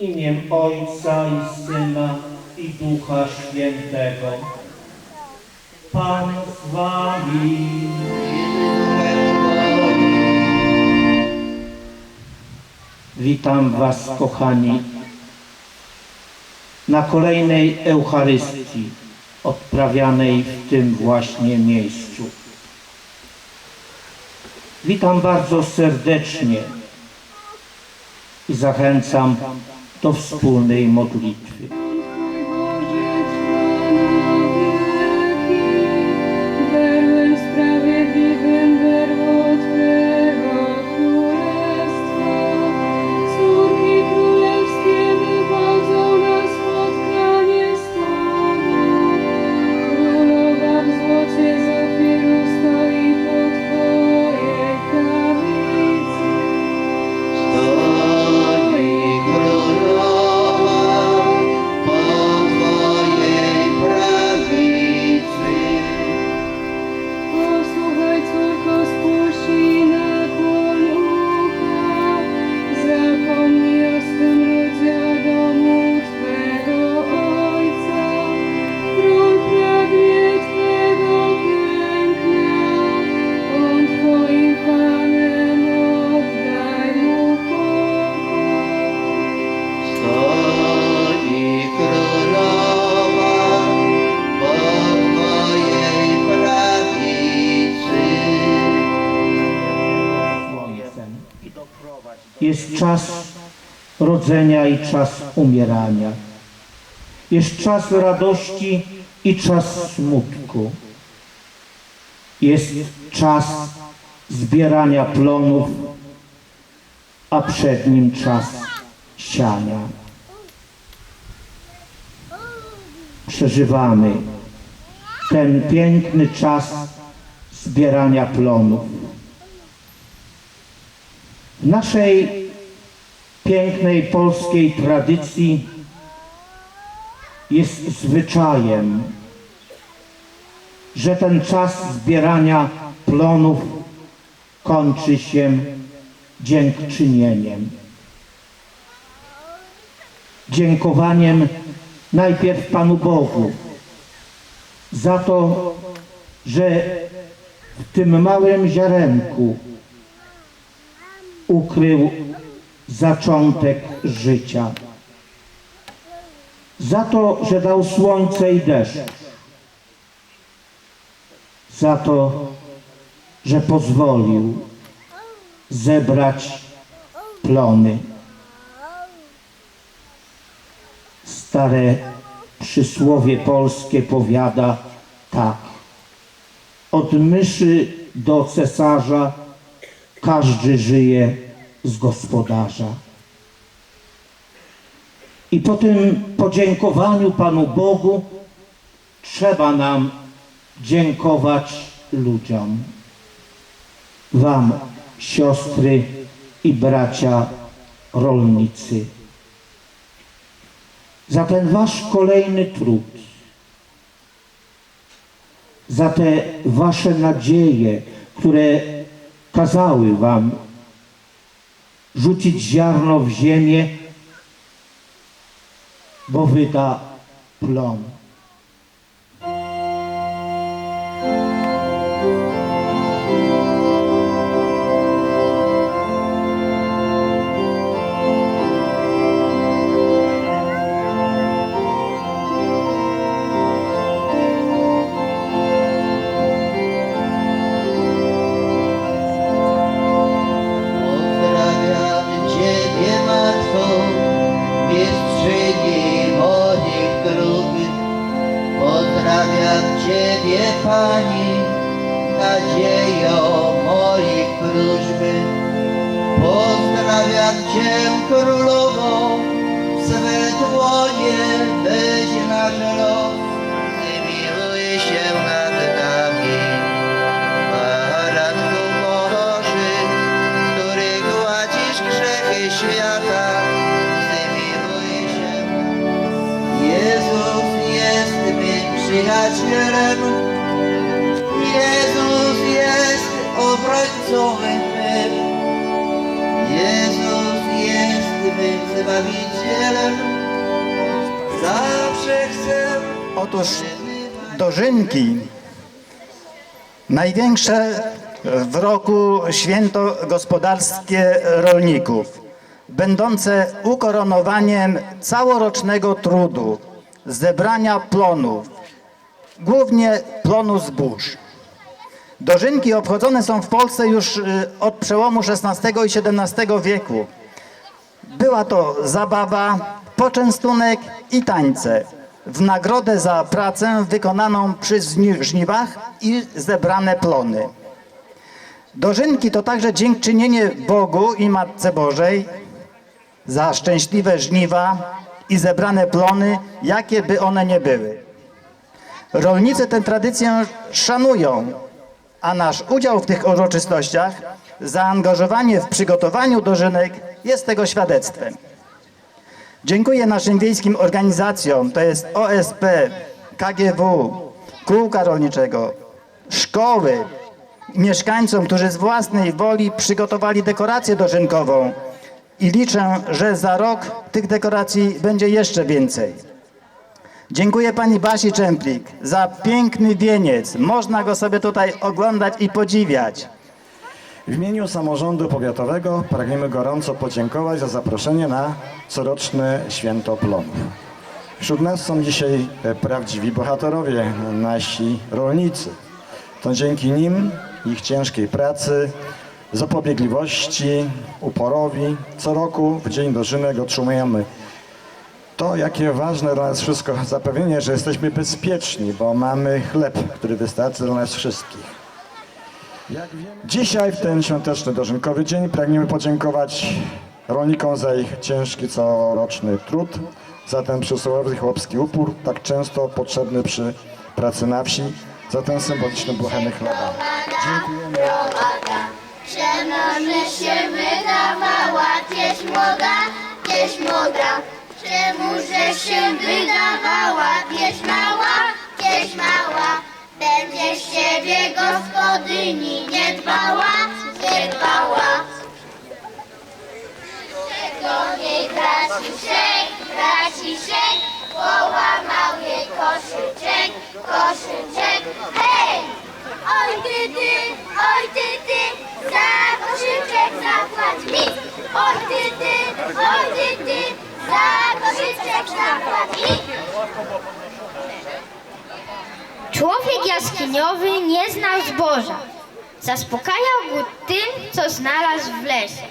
Imię Ojca i Syna i Ducha Świętego. Pan z wami. Witam Was, kochani, na kolejnej Eucharystii odprawianej w tym właśnie miejscu. Witam bardzo serdecznie i zachęcam do wspólnej modlitwy. Jest czas rodzenia i czas umierania. Jest czas radości i czas smutku. Jest czas zbierania plonów, a przed nim czas siania. Przeżywamy ten piękny czas zbierania plonów. W naszej pięknej polskiej tradycji jest zwyczajem, że ten czas zbierania plonów kończy się dziękczynieniem. Dziękowaniem najpierw Panu Bogu za to, że w tym małym ziarenku ukrył zaczątek życia. Za to, że dał słońce i deszcz. Za to, że pozwolił zebrać plony. Stare przysłowie polskie powiada tak. Od myszy do cesarza każdy żyje z gospodarza. I po tym podziękowaniu Panu Bogu trzeba nam dziękować ludziom. Wam, siostry i bracia rolnicy, za ten Wasz kolejny trud, za te Wasze nadzieje, które kazały Wam rzucić ziarno w ziemię, bo wyda plon. Pozdrawiam Ciebie, Pani, nadziejo moich próśb. Pozdrawiam Cię, Królowo, swe dłonie weź nasz los. Przyjacielem, Jezus jest obrońcą mym, Jezus jest mym Zbawicielem, zawsze chcę Otóż dożynki, największe w roku święto gospodarskie rolników, będące ukoronowaniem całorocznego trudu, zebrania plonów, głównie plonu zbóż. Dożynki obchodzone są w Polsce już y, od przełomu XVI i XVII wieku. Była to zabawa, poczęstunek i tańce w nagrodę za pracę wykonaną przy żniwach i zebrane plony. Dożynki to także dziękczynienie Bogu i Matce Bożej za szczęśliwe żniwa i zebrane plony, jakie by one nie były. Rolnicy tę tradycję szanują, a nasz udział w tych uroczystościach, zaangażowanie w przygotowaniu dożynek jest tego świadectwem. Dziękuję naszym wiejskim organizacjom, to jest OSP, KGW, Kółka Rolniczego, szkoły, mieszkańcom, którzy z własnej woli przygotowali dekorację dożynkową i liczę, że za rok tych dekoracji będzie jeszcze więcej. Dziękuję pani Basi Czemplik za piękny wieniec. Można go sobie tutaj oglądać i podziwiać. W imieniu samorządu powiatowego pragniemy gorąco podziękować za zaproszenie na coroczne święto plonów. Wśród nas są dzisiaj e, prawdziwi bohaterowie, nasi rolnicy. To dzięki nim, ich ciężkiej pracy, zapobiegliwości, uporowi, co roku w Dzień Dożynek otrzymujemy to, jakie ważne dla nas wszystko, zapewnienie, że jesteśmy bezpieczni, bo mamy chleb, który wystarczy dla nas wszystkich. Dzisiaj, w ten świąteczny, dożynkowy dzień, pragniemy podziękować rolnikom za ich ciężki coroczny trud, za ten przysłowiowy chłopski upór, tak często potrzebny przy pracy na wsi, za ten symboliczny bochenek chleba. może się wydawała pieśń młoda, młoda. Czemu że się wydawała pieśń mała, pieśń mała. Będzie z ciebie gospodyni nie dbała, nie dbała. Do niej braciszek, braciszek, połamał jej koszyczek, koszyczek, hej! Oj ty ty, oj ty ty, za koszyczek zapłać mi! Oj ty ty, oj ty ty, za zapłać mi! Człowiek jaskiniowy nie znał zboża. Zaspokajał go tym, co znalazł w lesie.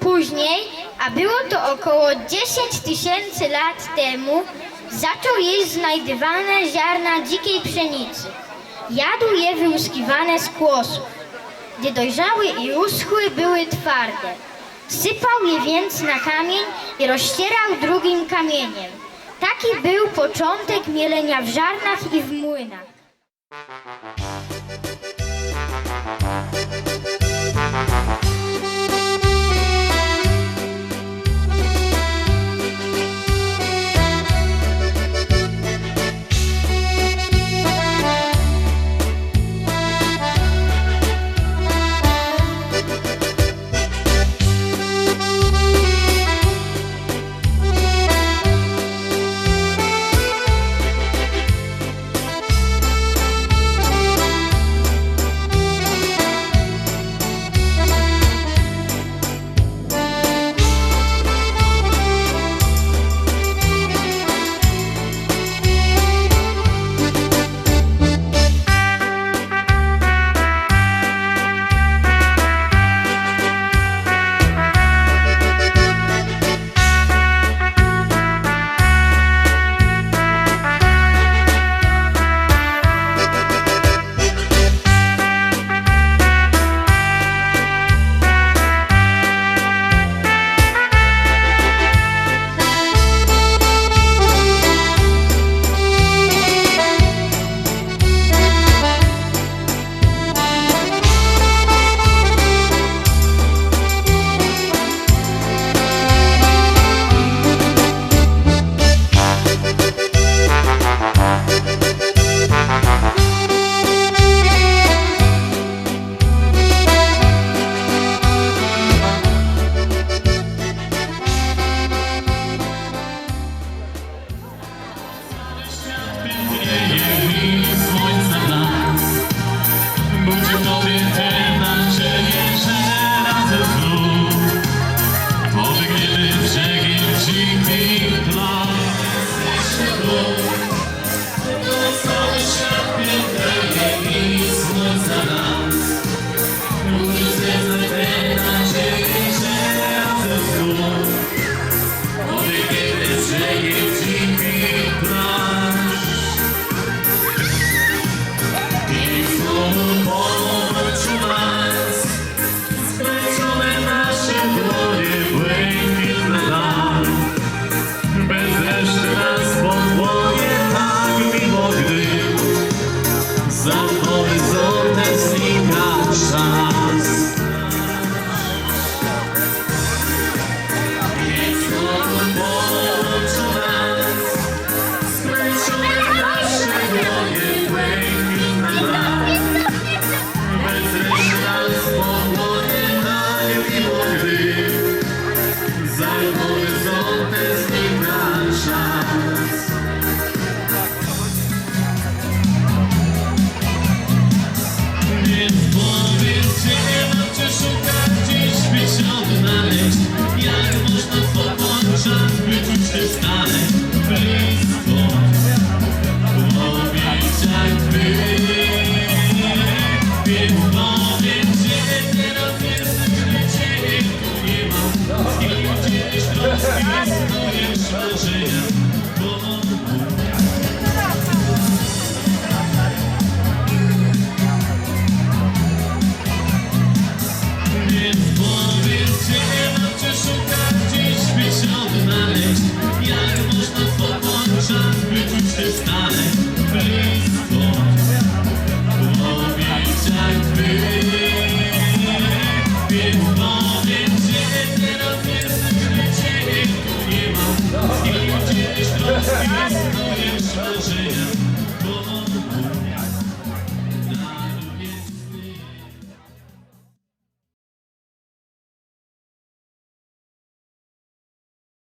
Później, a było to około 10 tysięcy lat temu, zaczął jeść znajdywane ziarna dzikiej pszenicy. Jadł je wyłuskiwane z kłosów. Gdy dojrzały i uschły, były twarde. Sypał je więc na kamień i rozcierał drugim kamieniem. Taki był początek mielenia w żarnach i w młynach. more.